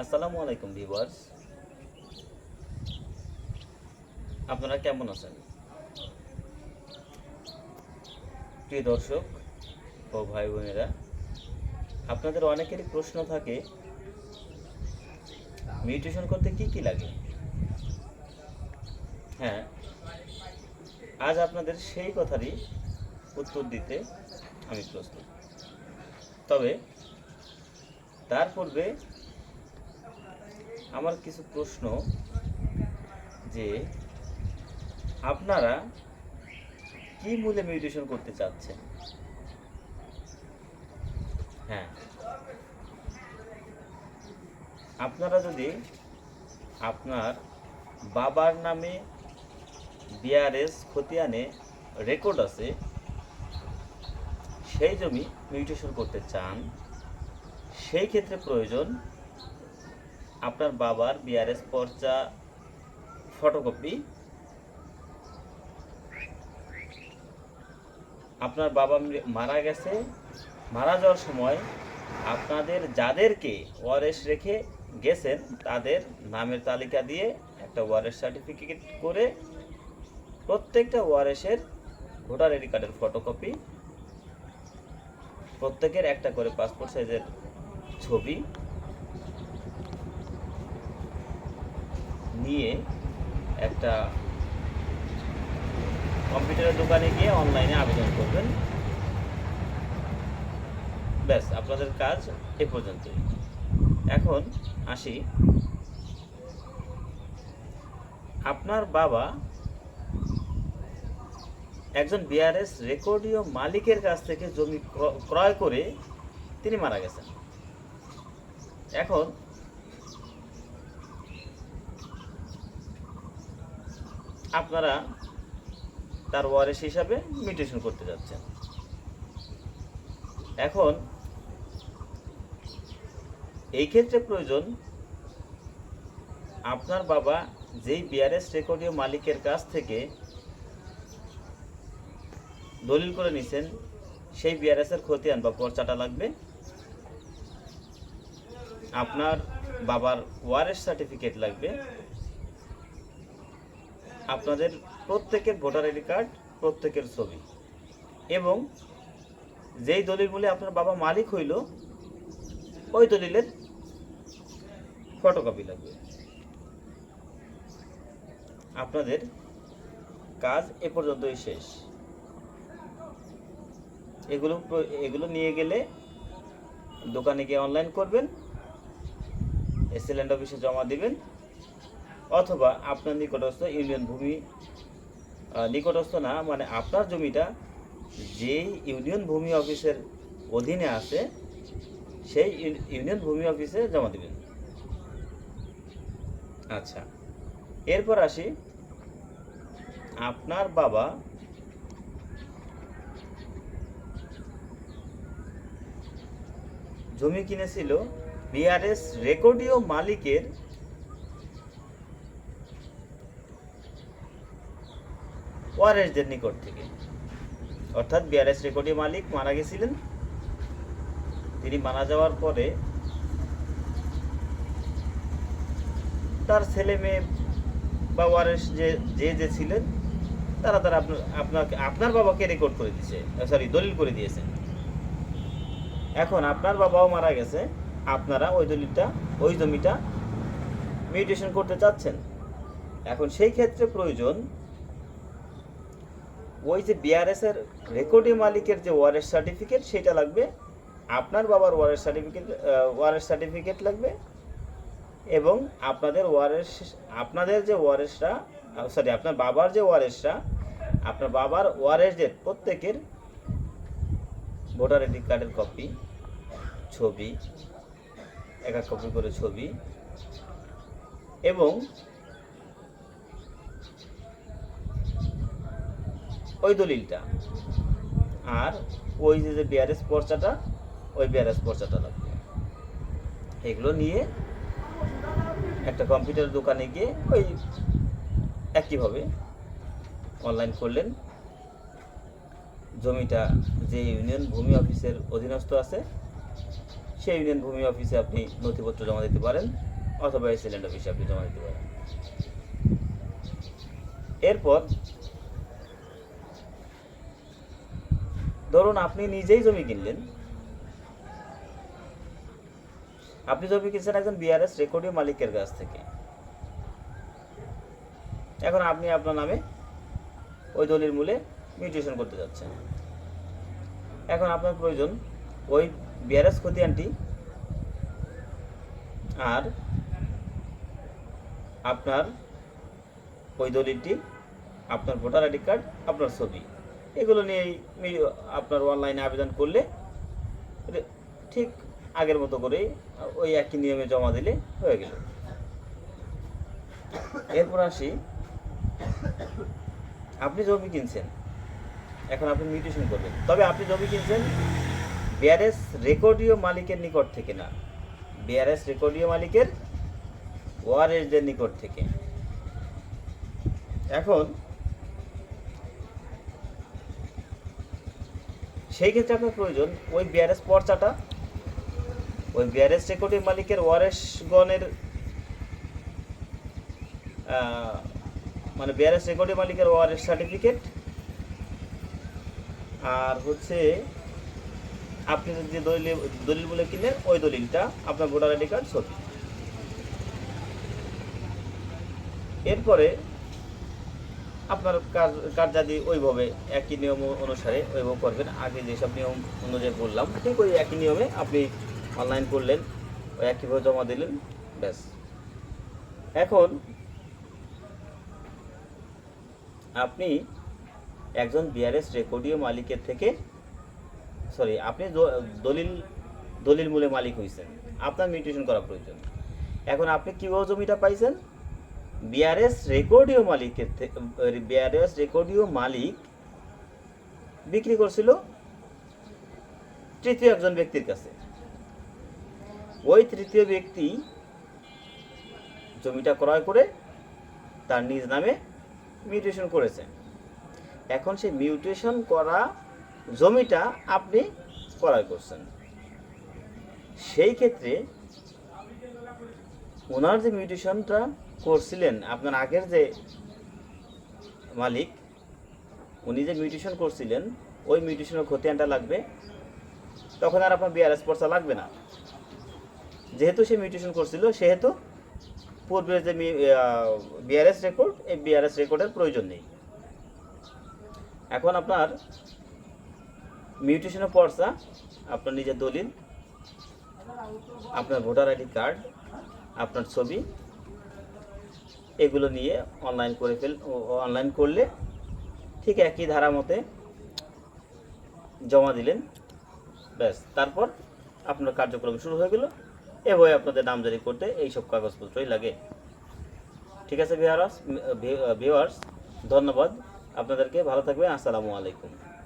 আসসালামু আলাইকুম, ভিউয়ার্স। আপনারা কেমন আছেন? প্রিয় দর্শক ও ভাই বোনেরা আপনাদের অনেকেরই প্রশ্ন থাকে মিউটেশন করতে কি কি লাগে? হ্যাঁ আজ আপনাদের সেই কথারই উত্তর দিতে আমি প্রস্তুত। তবে, তার পূর্বে আমার কিছু প্রশ্ন যে আপনারা কি মূলে মিউটেশন করতে চাচ্ছেন? হ্যাঁ। আপনারা যদি আপনার বাবার নামে বিআরএস খতিয়ানে রেকর্ড আছে, সেই জমি মিউটেশন করতে চান, সেই ক্ষেত্রে প্রয়োজন আপনার বাবার বিআরএস পর্চা ফটোকপি। আপনার বাবা মারা গেছে। মারা যাওয়ার সময় আপনাদের যাদেরকে ওয়ারেস রেখে গেছেন, তাদের নামের তালিকা দিয়ে একটা ওয়ারেস সার্টিফিকেট করে প্রত্যেকটা ওয়ারেসের ভোটার আইডি কার্ডের ফটোকপি, প্রত্যেকের একটা করে পাসপোর্ট সাইজের ছবি নিয়ে একটা কম্পিউটারের দোকানে গিয়ে অনলাইনে আবেদন করবেন। ব্যাস, আপনাদের কাজ এ পর্যন্তই। এখন আসি। আপনার বাবা একজন বিআরএস রেকর্ডীয় মালিকের কাছ থেকে জমি ক্র- ক্রয় করে তিনি মারা গেছেন। এখন আপনারা তার ওয়ারেস হিসাবে মিউটেশন করতে যাচ্ছেন। এখন এই ক্ষেত্রে প্রয়োজন, আপনার বাবা যেই বিআরএস রেকর্ডীয় মালিকের কাছ থেকে দলিল করে নিছেন, সেই বিআরএস এর খতিয়ান বা পর্চাটা লাগবে। আপনার বাবার ওয়ারেস সার্টিফিকেট লাগবে। আপনাদের প্রত্যেকের ভোটার আইডি কার্ড, প্রত্যেকের ছবি। এবং যেই দলিল আপনার বাবা মালিক হইল, ওই দলিলের ফটোকপি লাগবে। আপনাদের কাজ এ পর্যন্তই শেষ। এগুলো এগুলো নিয়ে গেলে দোকানে গিয়ে অনলাইন করবেন এসিল্যান্ড অফিসে জমা দিবেন। অথবা আপনার নিকটস্থ ইউনিয়ন ভূমি নিকটস্থ না মানে আপনার জমিটা যেই ইউনিয়ন ভূমি অফিসের অধীনে আছে, সেই ইউনিয়ন ভূমি অফিসে জমা দিবেন। আচ্ছা এরপর আসি। আপনার বাবা জমি কিনেছিল বিআরএস রেকর্ডীয় মালিকের ওয়ারেসদের নিকট থেকে। অর্থাৎ বিআরএস রেকর্ডীয় মালিক মারা গেছিলেন। তিনি মারা যাওয়ার পরে তার ছেলে মেয়ে বা ওয়ারেস যে যে যে ছিলেন, তারা তারা আপনার, আপনাকে, আপনার বাবাকে রেকর্ড করে দিয়েছে। সরি দলিল করে দিয়েছে। এখন আপনার বাবাও মারা গেছে। আপনারা ওই দলিলটা, ওই জমিটা মিউটেশন করতে চাচ্ছেন। এখন সেই ক্ষেত্রে প্রয়োজন ওই যে বিআরএস এর রেকর্ডিং মালিকের যে ওয়ারেস সার্টিফিকেট সেটা লাগবে। আপনার বাবার ওয়ারেস সার্টিফিকেট ওয়ারেস সার্টিফিকেট লাগবে এবং আপনাদের ওয়ারেস আপনাদের যে ওয়ারেসটা সরি আপনার বাবার যে ওয়ারেসটা আপনার বাবার ওয়ারেসদের প্রত্যেকের ভোটার আইডি কার্ডের কপি ছবি, এক এক কপি করে ছবি এবং ওই দলিলটা। আর ওই যে যে বিআরএস পর্চাটা, ওই বিআরএস পর্চাটা লাগবে। এগুলো নিয়ে একটা কম্পিউটার দোকানে গিয়ে ওই একইভাবে অনলাইন করলেন। জমিটা যে ইউনিয়ন ভূমি অফিসের অধীনস্থ আছে, সেই ইউনিয়ন ভূমি অফিসে আপনি নথিপত্র জমা দিতে পারেন, অথবা এই এসিলেন্ট অফিসে আপনি জমা দিতে পারেন। এরপর ধরুন আপনি নিজেই জমি কিনলেন। আপনি জমি কিনছেন একজন বিআরএস রেকর্ডীয় মালিকের কাছ থেকে। এখন আপনি আপনার নামে ওই দলিল মূলে মিউটেশন করতে যাচ্ছেন। এখন আপনার প্রয়োজন ওই বিআরএস খতিয়ানটি আর আপনার ওই দলিলটি, আপনার ভোটার আইডি কার্ড, আপনার ছবি। এগুলো নিয়েই আপনার অনলাইনে আবেদন করলে ঠিক আগের মতো করেই ওই একই নিয়মে জমা দিলে হয়ে গেল। এরপর আসি, আপনি জমি কিনছেন, এখন আপনি মিউটেশন করবেন। তবে আপনি জমি কিনছেন বিআরএস রেকর্ডীয় মালিকের নিকট থেকে না। বিআরএস রেকর্ডীয় মালিকের ওয়ারেসদের নিকট থেকে। এখন সেই ক্ষেত্রে আপনার প্রয়োজন ওই বিআরএস পর্চাটা, ওই বিআরএস রেকর্ডীয় মালিকের ওয়ারেসগণের মানে বিআরএস রেকর্ডীয় মালিকের ওয়ারেস সার্টিফিকেট আর হচ্ছে আপনি যে দলিল দলিল বলে কিনেন, ওই দলিলটা আপনার ভোটার আইডি কার্ড ছবি এরপরে আপনার কাজ, কার্যাদি ওইভাবে একই নিয়ম অনুসারে ওইভাবে করবেন। আগে যেসব নিয়ম অনুযায়ী বললাম, ঠিক ওই একই নিয়মে আপনি অনলাইন করলেন, ওই একইভাবে জমা দিলেন, ব্যাস। এখন আপনি একজন বিআরএস রেকর্ডীয় মালিকের থেকে সরি আপনি দলিল দলিল মূলে মালিক হয়েছেন। আপনার মিউটেশন করা প্রয়োজন। এখন আপনি কীভাবে জমিটা পাইছেন? বিআরএস রেকর্ডীয় মালিকের বিআরএস রেকর্ডীয় মালিক বিক্রি করছিল তৃতীয় একজন ব্যক্তির কাছে। ওই তৃতীয় ব্যক্তি জমিটা ক্রয় করে তার নিজ নামে মিউটেশন করেছে। এখন সেই মিউটেশন করা জমিটা আপনি ক্রয় করছেন। সেই ক্ষেত্রে ওনার যে মিউটেশনটা করছিলেন আপনার আগের যে মালিক, উনি যে মিউটেশন করছিলেন, ওই মিউটেশনের খতিয়ানটা লাগবে, তখন আর আপনার বিআরএস পর্চা লাগবে না। যেহেতু সে মিউটেশন করছিল, সেহেতু পূর্বের যে বিআরএস রেকর্ড এই বিআরএস রেকর্ডের প্রয়োজন নেই। এখন আপনার মিউটেশনের পর্চা, আপনার নিজের দলিল, আপনার ভোটার আইডি কার্ড, আপনার ছবি এগুলো নিয়ে অনলাইন করে ফেল অনলাইন করলে ঠিক একই ধারা মতে জমা দিলেন। ব্যাস, তারপর আপনার কার্যক্রম শুরু হয়ে গেল। এভাবে আপনাদের নামজারি করতে এইসব কাগজপত্রই লাগে। ঠিক আছে ভিওয়ার্স ভিওয়ার্স ধন্যবাদ। আপনাদেরকে ভালো থাকবেন। আসসালামু আলাইকুম।